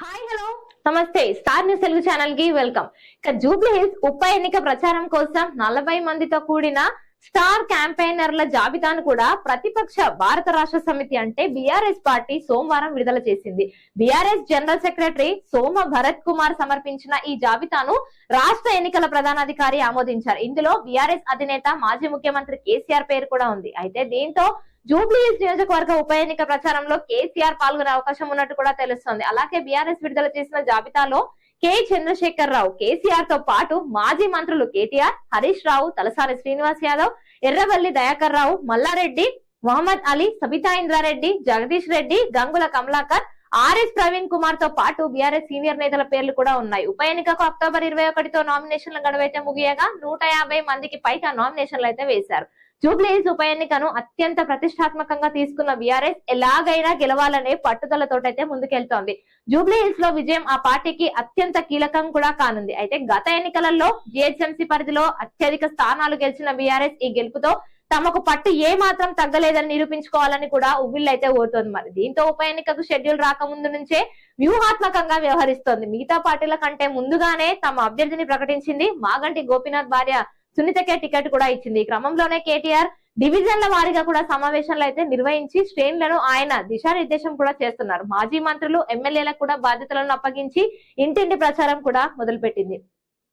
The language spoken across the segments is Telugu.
Hi hello. నమస్తే. స్టార్ న్యూస్ తెలుగు ఛానల్కి వెల్కమ్. ఇక జూబ్లీ హిల్స్ ఉప ఎన్నిక ప్రచారం కోసం నలభై మందితో కూడిన స్టార్ క్యాంపెయినర్ల జాబితాను కూడా ప్రతిపక్ష భారత రాష్ట్ర సమితి అంటే బీఆర్ఎస్ పార్టీ సోమవారం విడుదల చేసింది. BRS general secretary Soma Bharat Kumar సమర్పించిన ఈ జాబితాను రాష్ట్ర ఎన్నికల ప్రధానాధికారి ఆమోదించారు. ఇందులో బీఆర్ఎస్ అధినేత మాజీ ముఖ్యమంత్రి కేసీఆర్ పేరు కూడా ఉంది. అయితే దీంతో జూబ్లీస్ నియోజకవర్గ ఉప ఎన్నిక ప్రచారంలో కేసీఆర్ పాల్గొనే అవకాశం ఉన్నట్టు కూడా తెలుస్తోంది. అలాగే బీఆర్ఎస్ విడుదల చేసిన జాబితాలో కె. చంద్రశేఖర్ రావు కేసీఆర్తో పాటు మాజీ మంత్రులు కేటీఆర్ హరీష్ రావు తలసాని శ్రీనివాస్ యాదవ్ ఎర్రవల్లి దయాకర్ రావు మల్లారెడ్డి మొహమ్మద్ అలీ సబితా ఇంద్రారెడ్డి జగదీష్ రెడ్డి గంగుల కమలాకర్ ఆర్ఎస్ ప్రవీణ్ కుమార్తో పాటు బీఆర్ఎస్ సీనియర్ నేతల పేర్లు కూడా ఉన్నాయి. ఉప ఎన్నికకు అక్టోబర్ ఇరవై ఒకటితో నామినేషన్ల గడువైతే ముగియగా నూట యాభై మందికి పైగా నామినేషన్లు అయితే వేశారు. జూబ్లీహిల్స్ ఉప ఎన్నికను అత్యంత ప్రతిష్టాత్మకంగా తీసుకున్న బీఆర్ఎస్ ఎలాగైనా గెలవాలనే పట్టుదలతోటైతే ముందుకెళ్తోంది. జూబ్లీహిల్స్లో విజయం ఆ పార్టీకి అత్యంత కీలకం కూడా కానుంది. అయితే గత ఎన్నికలలో జిహెచ్ఎంసీ పరిధిలో అత్యధిక స్థానాలు గెలిచిన బీఆర్ఎస్ ఈ గెలుపుతో తమకు పట్టు ఏ మాత్రం తగ్గలేదని నిరూపించుకోవాలని కూడా ఉవ్విళ్ళైతే ఓడుతోంది మరి. దీంతో ఉప ఎన్నికకు షెడ్యూల్ రాకముందు నుంచే వ్యూహాత్మకంగా వ్యవహరిస్తోంది. మిగతా పార్టీల కంటే ముందుగానే తమ అభ్యర్థిని ప్రకటించింది మాగంటి గోపీనాథ్ భార్య సునీతకే టికెట్ కూడా ఇచ్చింది. ఈ క్రమంలోనే కేటీఆర్ డివిజన్ల వారీగా కూడా సమావేశాలు అయితే నిర్వహించి శ్రేణులను ఆయన దిశానిర్దేశం కూడా చేస్తున్నారు. మాజీ మంత్రులు ఎమ్మెల్యేలకు కూడా బాధ్యతలను అప్పగించి ఇంటింటి ప్రచారం కూడా మొదలుపెట్టింది.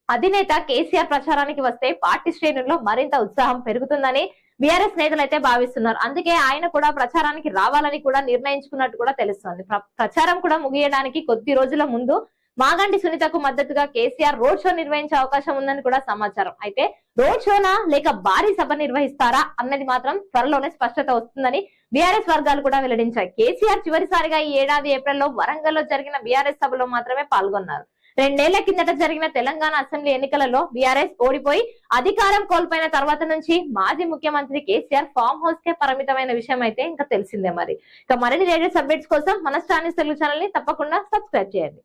అధినేత కేసీఆర్ ప్రచారానికి వస్తే పార్టీ శ్రేణుల్లో మరింత ఉత్సాహం పెరుగుతుందని బీఆర్ఎస్ నేతలు అయితే భావిస్తున్నారు. అందుకే ఆయన కూడా ప్రచారానికి రావాలని కూడా నిర్ణయించుకున్నట్టు కూడా తెలుస్తోంది. ప్ర- ప్రచారం కూడా ముగియడానికి కొద్ది రోజుల ముందు మాగంటి సునీతకు మద్దతుగా కేసీఆర్ రోడ్ షో నిర్వహించే అవకాశం ఉందని కూడా సమాచారం. అయితే రోడ్ షోనా లేక భారీ సభ నిర్వహిస్తారా అన్నది మాత్రం త్వరలోనే స్పష్టత వస్తుందని బీఆర్ఎస్ వర్గాలు కూడా వెల్లడించాయి. కేసీఆర్ చివరిసారిగా ఈ ఏడాది ఏప్రిల్లో వరంగల్లో జరిగిన బీఆర్ఎస్ సభలో మాత్రమే పాల్గొన్నారు. రెండేళ్ళ కిందట జరిగిన తెలంగాణ అసెంబ్లీ ఎన్నికలలో బీఆర్ఎస్ ఓడిపోయి అధికారం కోల్పోయిన తర్వాత నుంచి మాజీ ముఖ్యమంత్రి కేసీఆర్ ఫామ్ హౌస్ కే పరిమితమైన విషయం అయితే ఇంకా తెలిసిందే మరి. ఇక మరిన్ని లేటెస్ట్ అప్డేట్స్ కోసం మన స్టానిస్ తెలుగు ఛానల్ని తప్పకుండా సబ్స్క్రైబ్ చేయండి.